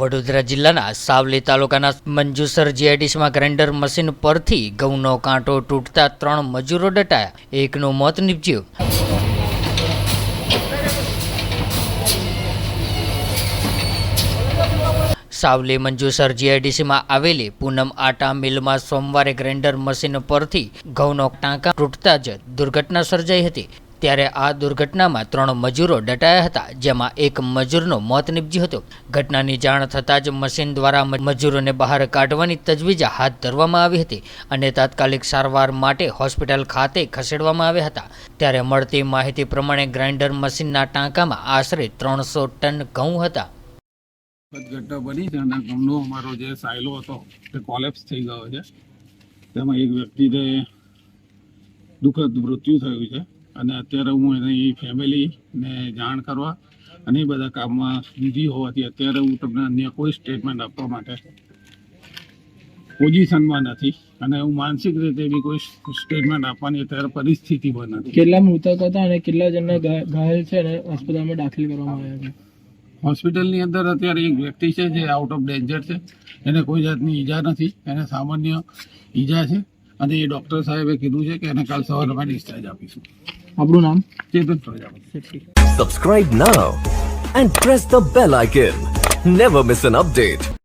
વડોદરા જિલ્લાના સાવલી તાલુકાના Manjusar જીઆઈડીસીમાં grinder machine પરથી ઘઉંનો કાંટો તૂટતા ત્રણ મજૂરો દટાયા એકનું મોત નીપજ્યું. સાવલી મંજુસર જીઆઈડીસીમાં આવેલી પૂનમ આટા મિલમાં સોમવારે ગ્રાઇન્ડર મશીન પરથી ઘઉંનો ટાંકા તૂટતા જ દુર્ઘટના સર્જાઈ હતી. ત્યારે આ દુર્ઘટનામાં ત્રણ મજૂરો દટાયા હતા, જેમાં એક મજૂરનો મોત નીપજ્યું હતું. ઘટનાની જાણ થતાં જ મશીન દ્વારા મજૂરોને બહાર કાઢવાની તજવીજ હાથ ધરવામાં આવી હતી અને તાત્કાલિક સારવાર માટે હોસ્પિટલ ખાતે ખસેડવામાં આવ્યા હતા. ત્યારે મળતી માહિતી પ્રમાણે ગ્રાઇન્ડર મશીનના ટાંકામાં આશરે ત્રણસો ટન ઘઉં હતા. ઘટના બની છે અને ઘઉંનો અમારો જે સાયલો હતો તે કોલેપ્સ થઈ ગયો છે. તેમાં એક વ્યક્તિને દુઃખદ મૃત્યુ થયું છે. અને અત્યારે હું એની ફેમિલીને જાણ કરવા અને એ બધા કામમાં બિઝી હોવાથી અત્યારે હું તમને અન્ય કોઈ સ્ટેટમેન્ટ આપવા માટે પોઝિશનમાં નથી. અને હું માનસિક રીતે બી કોઈ સ્ટેટમેન્ટ આપવાની અત્યારે પરિસ્થિતિમાં નથી. કેટલા મૃતક હતા અને કેટલા જણને ઘાયલ છે અને હોસ્પિટલમાં દાખલ કરવામાં આવ્યા છે? હોસ્પિટલની અંદર અત્યારે એક વ્યક્તિ છે જે આઉટ ઓફ ડેન્જર છે. એને કોઈ જાતની ઈજા નથી. એને સામાન્ય ઈજા છે. અને એ ડૉક્ટર સાહેબે કીધું છે કે એને કાલ સવારમાં ડિસ્ચાર્જ આપીશું. આપણું નામ ચેતન Prajapati Subscribe now and press the bell icon. Never miss an update.